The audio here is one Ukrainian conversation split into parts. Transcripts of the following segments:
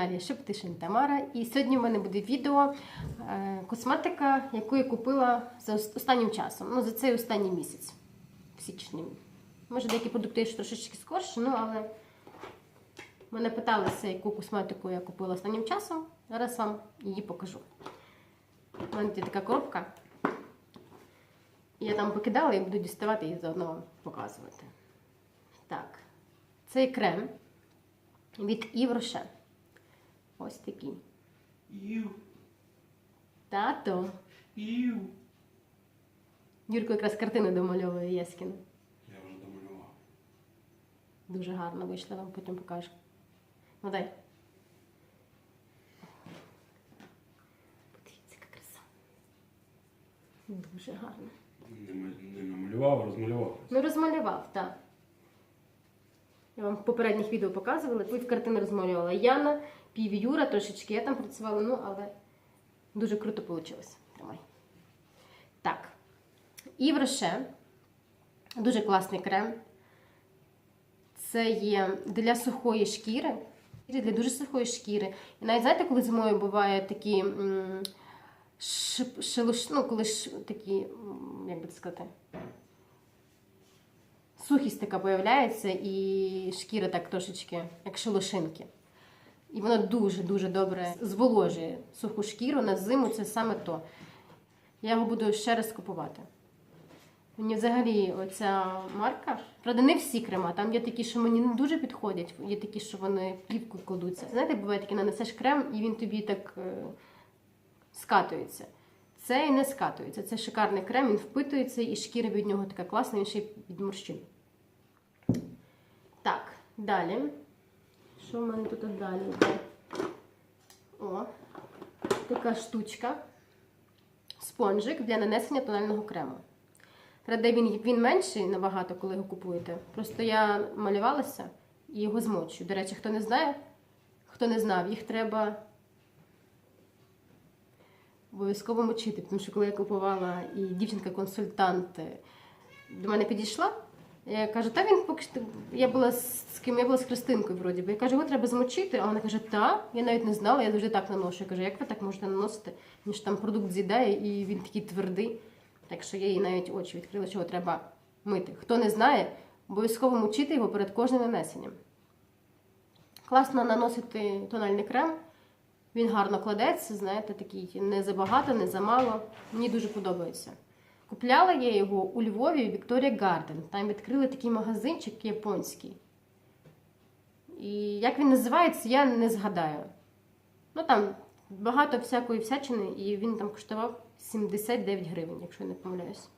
каналі Шептишин Тамара. І сьогодні в мене буде відео е, косметика, яку я купила за останнім часом. Ну, за цей останній місяць. В січні. Може, деякі продукти ще трошечки скорше, ну але мене питалися, яку косметику я купила останнім часом. Зараз вам її покажу. У мене є така коробка. Я там покидала і буду діставати і заодно показувати. Так, цей крем від Rocher. Ось такий. Ю, Тато. ю. Юрко якраз картину домальовує Єскіну. Я вже домалював. Дуже гарно вийшла, вам потім покажу. Ну дай. Подивіться, яка краса. Дуже гарно. Не, не намалював, а розмалював. Ну, розмалював, так. Я вам в попередніх відео показувала. Картини розмалювала Яна, Пів Юра, трошечки я там працювала, ну, але дуже круто вийшло. Тримай. Так. І Роше. Дуже класний крем. Це є для сухої шкіри. Для дуже сухої шкіри. І навіть знаєте, коли зимою буває такі шелуш, ну, коли ж такі, як би сказати, сухість така появляється, і шкіра так трошечки, як шелушинки. І воно дуже-дуже добре зволожує суху шкіру на зиму, це саме то. Я його буду ще раз купувати. Мені взагалі оця марка, правда, не всі крема. Там є такі, що мені не дуже підходять, є такі, що вони плівкою кладуться. Знаєте, буває таке, нанесеш крем, і він тобі так е, скатується. Цей не скатується. Це шикарний крем, він впитується, і шкіра від нього така класна, він ще й від морщин. Далі. Що в мене тут далі? О, така штучка. Спонжик для нанесення тонального крему. Правда, він, він менший набагато, коли його купуєте. Просто я малювалася і його змочую. До речі, хто не знає, хто не знав, їх треба обов'язково мочити. Тому що коли я купувала і дівчинка-консультант е, до мене підійшла, я кажу, та він поки що. Я була з ким, я була з Христинкою вроді би. Я кажу, його треба змочити, а вона каже, та, я навіть не знала, я завжди так наношу. Я кажу, як ви так можете наносити? Він ж там продукт з'їдає і він такий твердий. Так що я їй навіть очі відкрила, що його треба мити. Хто не знає, обов'язково мочити його перед кожним нанесенням. Класно наносити тональний крем. Він гарно кладеться, знаєте, такий не забагато, не замало. Мені дуже подобається. Купляла я його у Львові у Victoria Garden. Там відкрили такий магазинчик японський. І як він називається, я не згадаю. Ну там багато всякої всячини, і він там коштував 79 гривень, якщо я не помиляюсь.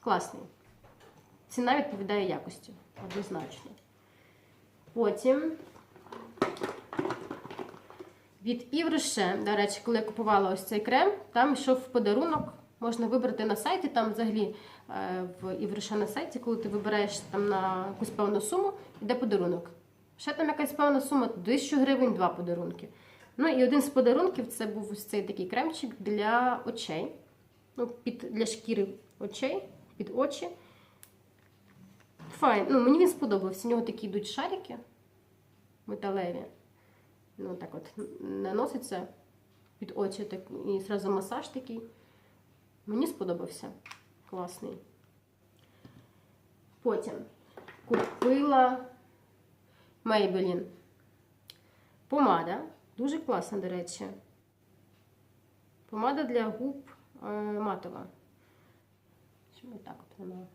Класний. Ціна відповідає якості, однозначно. Потім від Іврише, до речі, коли я купувала ось цей крем, там йшов в подарунок. Можна вибрати на сайті, там взагалі е, в Іврише на сайті, коли ти вибираєш там на якусь певну суму, йде подарунок. Ще там якась певна сума, 1000 гривень, два подарунки. Ну і один з подарунків це був ось цей такий кремчик для очей. Ну, під, для шкіри очей, під очі. Файн. Ну, мені він сподобався. У нього такі йдуть шарики металеві. Ну, так от наноситься під очі так, і зразу масаж такий. Мені сподобався. Класний. Потім купила Maybelline. Помада. Дуже класна, до речі. Помада для губ е, матова. Чому так от вона?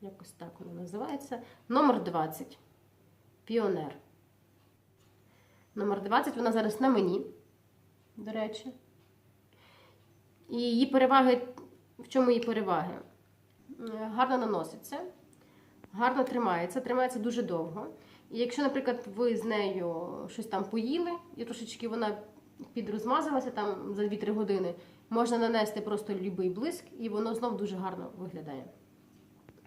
Якось так вона називається. Номер 20. Піонер. Номер 20, вона зараз на мені, до речі. І її переваги, в чому її переваги? Е, Гарно наноситься, гарно тримається, тримається дуже довго. І якщо, наприклад, ви з нею щось там поїли, і трошечки вона підрозмазалася там за 2-3 години, можна нанести просто будь-який блиск, і воно знов дуже гарно виглядає.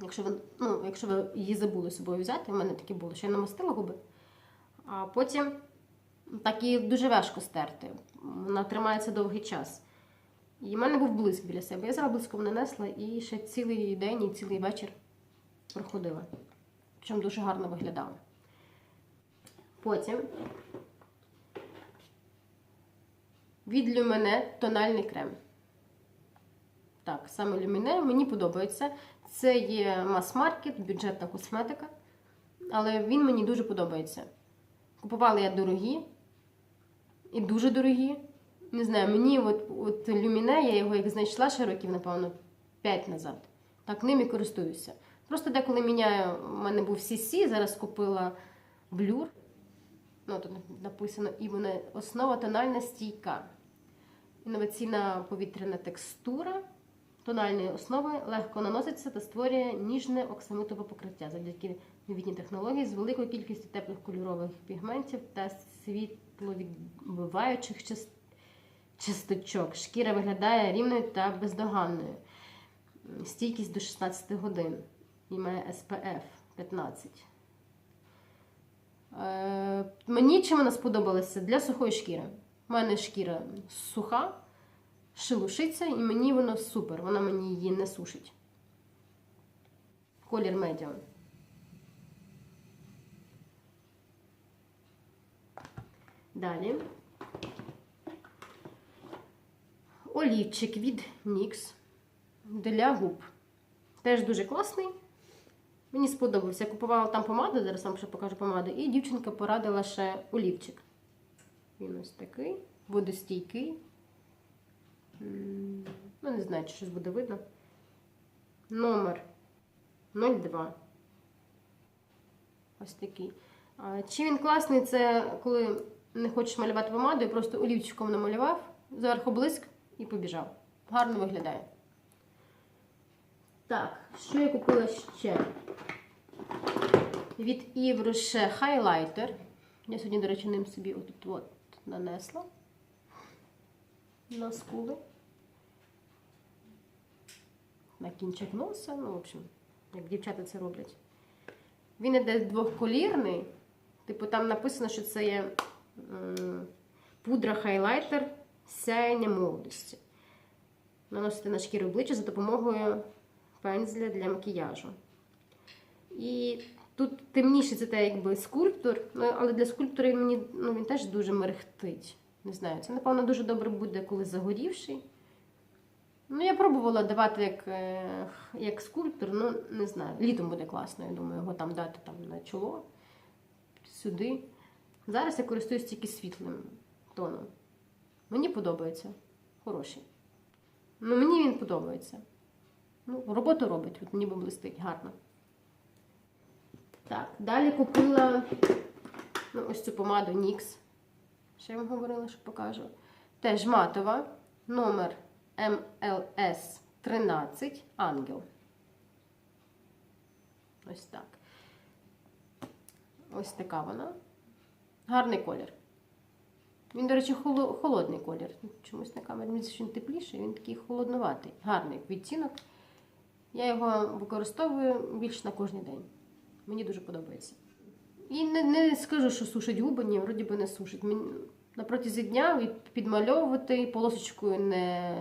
Якщо ви, ну, якщо ви її забули з собою взяти, у мене таке було, що я намастила губи, а потім так її дуже важко стерти. Вона тримається довгий час. І в мене був блиск біля себе. Я зараз блиском нанесла і ще цілий день і цілий вечір проходила. Причому дуже гарно виглядала. Потім від Люмене тональний крем. Так, саме Люміне мені подобається. Це є мас-маркет, бюджетна косметика. Але він мені дуже подобається. Купувала я дорогі і дуже дорогі. Не знаю, мені от, от Люміне, я його як знайшла ще років, напевно, 5 назад. Так ним і користуюся. Просто деколи міняю, у мене був CC, зараз купила блюр. Ну, тут написано і вона основа тональна стійка. Інноваційна повітряна текстура тональної основи легко наноситься та створює ніжне оксамитове покриття завдяки новітній технології з великою кількістю теплих кольорових пігментів та світловідбиваючих част- часточок. Шкіра виглядає рівною та бездоганною. Стійкість до 16 годин. І має SPF 15. Е, мені чим вона сподобалася для сухої шкіри. У мене шкіра суха, шелушиться, і мені воно супер. Вона мені її не сушить. Колір медіум. Далі. Олівчик від NYX для губ. Теж дуже класний. Мені сподобався. Я купувала там помаду, зараз вам ще покажу помаду. І дівчинка порадила ще олівчик. Він ось такий, водостійкий. Ну, не знаю, чи щось буде видно. Номер 02. Ось такий. Чи він класний, це коли не хочеш малювати помадою, просто олівчиком намалював, зверху блиск і побіжав. Гарно виглядає. Так, що я купила ще? Від Rocher хайлайтер. Я сьогодні, до речі, ним собі отут от нанесла на скули. На кінчик носа, ну, в общем, як дівчата це роблять. Він іде двохколірний. Типу, там написано, що це є пудра хайлайтер сяєння молодості. Наносити на шкіру обличчя за допомогою пензля для макіяжу. І тут темніше це те, якби скульптор, ну, але для скульптора мені ну, він теж дуже мерехтить. Не знаю, це, напевно, дуже добре буде, коли загорівший. Ну, я пробувала давати як, е, як скульптор, ну не знаю. Літом буде класно, я думаю, його там дати там, на чоло, сюди. Зараз я користуюсь тільки світлим тоном. Мені подобається. Хороший. Ну, мені він подобається. Ну, роботу робить, от ніби блистить, гарно. Так, далі купила ну, ось цю помаду NYX. Ще я вам говорила, що покажу. Теж матова. Номер MLS 13 Ангел. Ось так. Ось така вона. Гарний колір. Він, до речі, холодний колір. Чомусь на камері що він тепліший, він такий холоднуватий. Гарний відтінок. Я його використовую більш на кожен день. Мені дуже подобається. І не, не скажу, що сушить губи, ні, вроді би не сушить. Мені на протязі дня підмальовувати, полосочкою не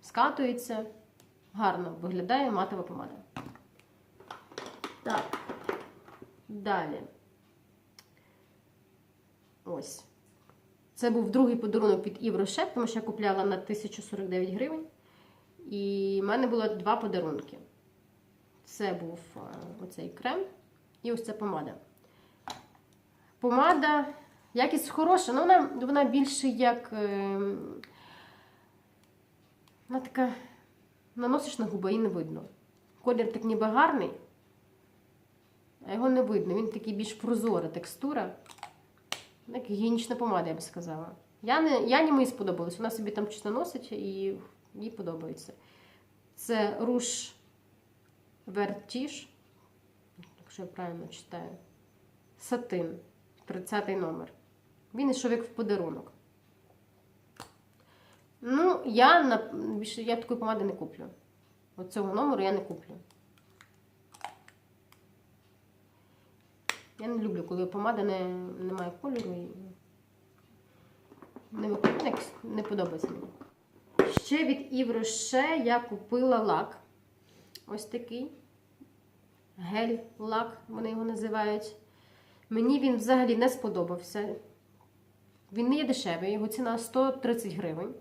скатується. Гарно виглядає матова помада. Так. Далі. Ось. Це був другий подарунок від Єврошеп, тому що я купляла на 1049 гривень. І в мене було два подарунки. Це був е, оцей крем і ось ця помада. Помада, якість хороша, але вона, вона більше як. е, Вона така. Наносиш на губи і не видно. Колір так ніби гарний, а його не видно. Він такий більш прозора текстура. Як гігієнічна помада, я б сказала. Я не, я не мені сподобалась. Вона собі там щось наносить і їй подобається. Це руш Вертіж, якщо я правильно читаю. Сатин, 30 номер. Він йшов як в подарунок. Ну, я більше я такої помади не куплю. От цього номеру я не куплю. Я не люблю, коли помада не, не має кольору і не, не, не подобається мені. Ще від Rocher я купила лак. Ось такий. Гель-лак, вони його називають. Мені він взагалі не сподобався. Він не є дешевий, його ціна 130 гривень.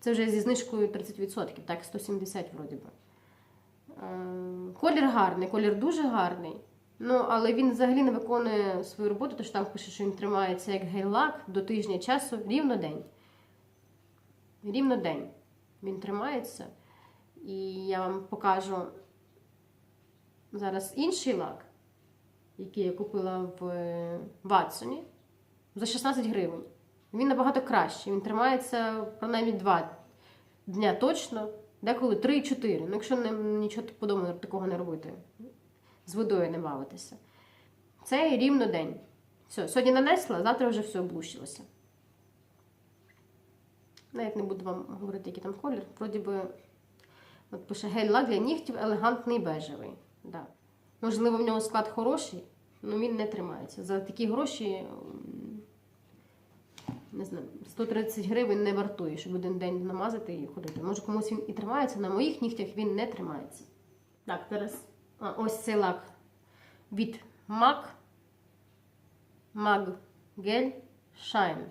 Це вже зі знижкою 30%, так, 170 вроді би. Е, Колір гарний, колір дуже гарний. Ну, але він взагалі не виконує свою роботу, тож там пише, що він тримається як гель-лак до тижня часу рівно день. Рівно день він тримається. І я вам покажу зараз інший лак, який я купила в е, Ватсоні за 16 гривень. Він набагато кращий. Він тримається принаймні 2 дня точно, деколи 3-4. Ну, якщо не, нічого подобного такого не робити, з водою не бавитися. Це рівно день. Все, сьогодні нанесла, завтра вже все облущилося. Навіть не буду вам говорити, який там колір. Вроді би, от пише гель-лак для нігтів елегантний бежевий. Да. Можливо, в нього склад хороший, але він не тримається. За такі гроші, не знаю, 130 гривень не вартує, щоб один день намазати і ходити. Може, комусь він і тримається, на моїх нігтях він не тримається. Так, зараз ось цей лак від MAC MAG Gel Shine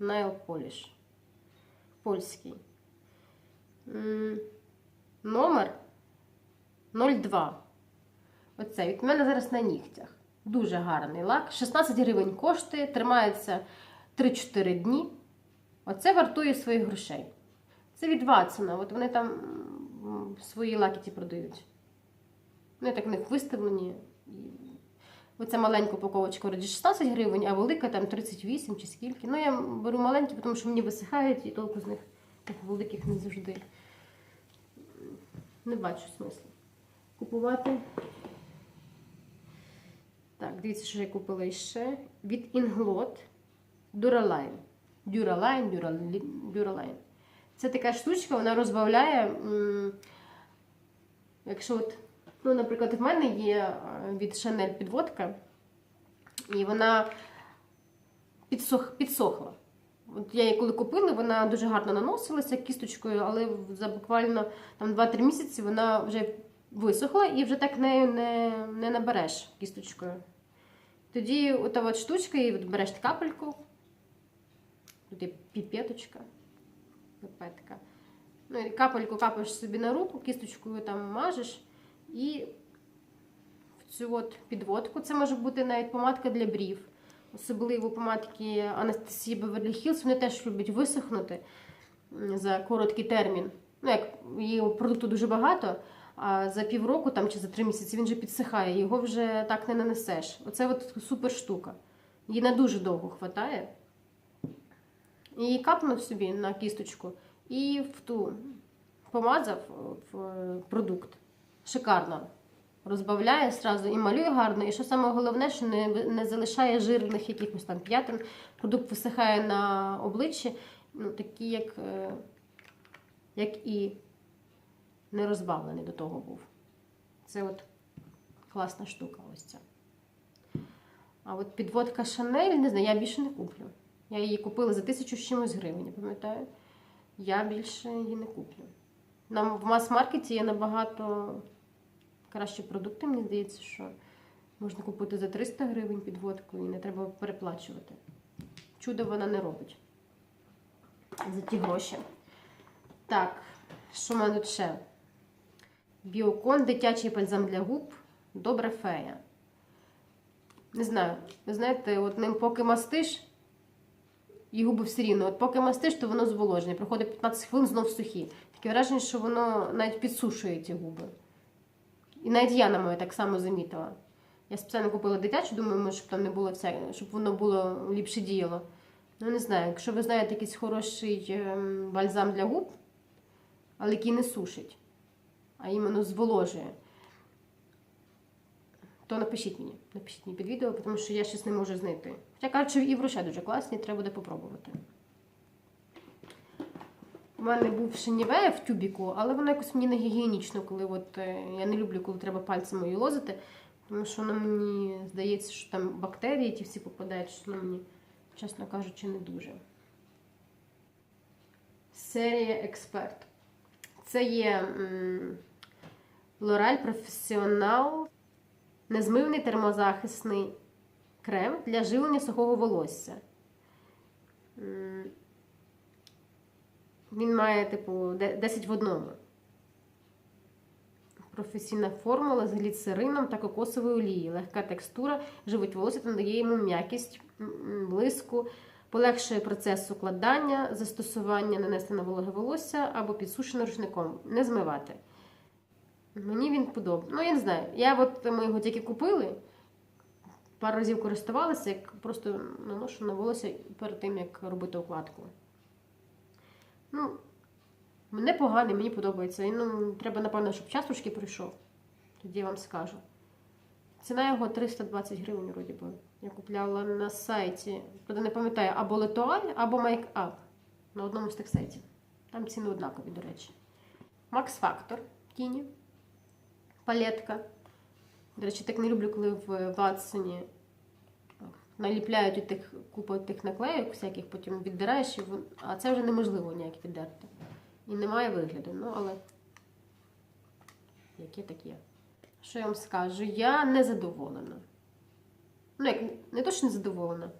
Nail Polish. Польський. Номер 02. Оце від мене зараз на нігтях. Дуже гарний лак. 16 гривень коштує, тримається 3-4 дні. Оце вартує своїх грошей. Це від Ватсона. От вони там свої лаки ті продають. Вони так в них виставлені. І Оця маленька упаковочка вроді 16 гривень, а велика там 38 чи скільки. Ну, я беру маленькі, тому що мені висихають і толку з них тих великих не завжди. Не бачу смислу. Купувати. Так, дивіться, що я купила іще. Від Inglot Duraline. Duraline, Duraline, Duraline. Це така штучка, вона розбавляє. Якщо от, ну, наприклад, в мене є е, від Chanel підводка, і вона підсох, підсохла. От я її коли купила, вона дуже гарно наносилася кісточкою, але за буквально там 2-3 місяці вона вже висохла і вже так нею не, не набереш кісточкою. Тоді ота от штучка, і береш капельку, тут є піпеточка, пипетка. Ну, і капельку капаєш собі на руку, кісточкою там мажеш і в цю от підводку. Це може бути навіть помадка для брів. Особливо помадки Анастасії Беверлі Хілс, вони теж люблять висохнути за короткий термін. Ну, як її продукту дуже багато, а за півроку там, чи за три місяці він вже підсихає, його вже так не нанесеш. Оце от супер штука. Її на дуже довго хватає. І капнув собі на кісточку і в ту помазав в продукт. Шикарно. Розбавляє сразу і малює гарно. І що саме головне, що не, не залишає жирних якихось там п'ятин. Продукт висихає на обличчі, ну, такі, як, е, як і не розбавлений до того був. Це от класна штука ось ця. А от підводка Шанель, не знаю, я більше не куплю. Я її купила за тисячу з чимось гривень, пам'ятаю. Я більше її не куплю. Нам в мас-маркеті є набагато кращі продукти, мені здається, що можна купити за 300 гривень підводку і не треба переплачувати. Чудо вона не робить за ті гроші. Так, що в мене тут ще? Біокон, дитячий бальзам для губ, добра фея. Не знаю, ви знаєте, от ним поки мастиш, і губи все рівно. От поки мастиш, то воно зволожене. Проходить 15 хвилин, знов сухі. Таке враження, що воно навіть підсушує ті губи. І навіть я на моє так само замітила. Я спеціально купила дитячу, думаю, може, щоб там не було вся, щоб воно було ліпше діяло. Ну, не знаю, якщо ви знаєте якийсь хороший ем, бальзам для губ, але який не сушить, а іменно зволожує, то напишіть мені. Напишіть мені під відео, тому що я щось не можу знайти. Хоча кажуть, що і в Роше дуже класні, треба буде попробувати. У мене був ще Нівея в тюбіку, але воно якось мені не гігієнічно, коли от, е, я не люблю, коли треба пальцем її лозити, тому що воно мені здається, що там бактерії ті всі попадають, що воно мені, чесно кажучи, не дуже. Серія Експерт. Це є L'Oreal Professional, незмивний термозахисний крем для живлення сухого волосся. М, Він має, типу, 10 в одному. Професійна формула з гліцерином та кокосовою олією. Легка текстура живить волосся та надає йому м'якість, блиску, полегшує процес укладання, застосування нанесене на вологе волосся або підсушене рушником. Не змивати. Мені він подобається. Ну, я не знаю. Я от ми його тільки купили, пару разів користувалася, як просто наношу на волосся перед тим, як робити укладку. Ну, непоганий, мені подобається. І, ну, треба, напевно, щоб час трошки пройшов. Тоді я вам скажу. Ціна його 320 гривень, вроді би. Я купляла на сайті. Правда, не пам'ятаю, або Летуаль, або Make Up. На одному з тих сайтів. Там ціни однакові, до речі. Max Factor тіні. Палетка. До речі, так не люблю, коли в Ватсоні наліпляють у тих купу тих наклеїк, всяких, потім віддираєш, і а це вже неможливо ніяк віддерти. І немає вигляду. Ну, але яке таке. Що я вам скажу? Я не задоволена. Ну, як не то, що не задоволена.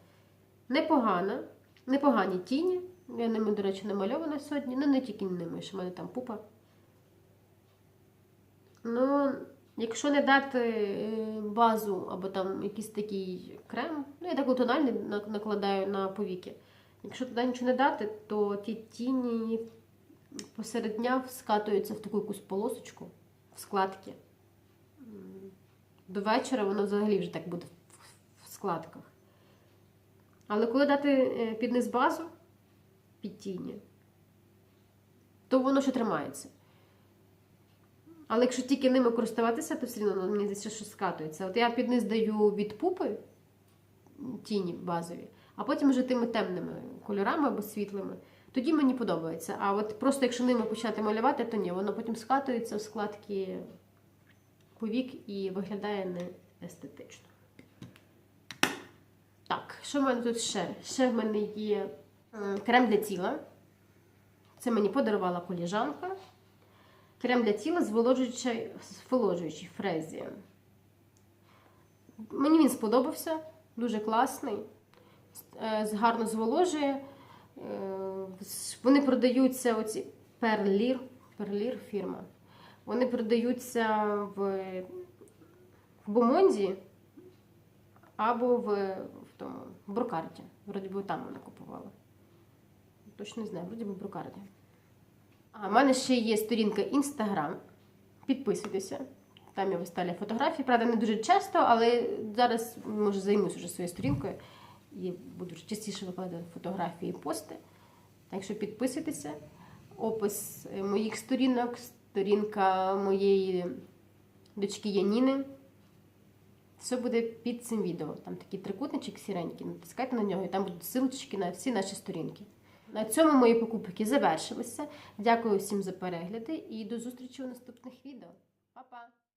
Непогана. Непогані тіні. Я ними, до речі, намальована сьогодні. Ну, не тільки ними, що в мене там пупа. Ну, якщо не дати е, базу або там якийсь такий крем, ну я так тональний накладаю на повіки. Якщо туди нічого не дати, то ті тіні посеред дня скатуються в таку якусь полосочку в складки. До вечора воно взагалі вже так буде в- в складках. Але коли дати е, під низ базу, під тіні, то воно ще тримається. Але якщо тільки ними користуватися, то все одно мені здається, що скатується. От я під низ даю від пупи тіні базові, а потім вже тими темними кольорами або світлими. Тоді мені подобається. А от просто якщо ними почати малювати, то ні, воно потім скатується в складки повік і виглядає не естетично. Так, що в мене тут ще? Ще в мене є крем для тіла. Це мені подарувала коліжанка. Крем для тіла зволожуючий, зволожуючий фрезі. Мені він сподобався, дуже класний, е, гарно зволожує. Е, Вони продаються оці Перлір, Перлір фірма. Вони продаються в, в Бомонді або в, в тому в Брокарді. Вроді би там вона купувала. Точно не знаю, вроді би в Брокарді. А в мене ще є сторінка Інстаграм. Підписуйтеся. Там я виставляю фотографії. Правда, не дуже часто, але зараз може займусь уже своєю сторінкою і буду частіше викладати фотографії і пости. Так що підписуйтеся. Опис е, моїх сторінок, сторінка моєї дочки Яніни. Все буде під цим відео. Там такий трикутничок сіренький. Натискайте на нього, і там будуть ссылочки на всі наші сторінки. На цьому мої покупки завершилися. Дякую всім за перегляди і до зустрічі у наступних відео. Па-па!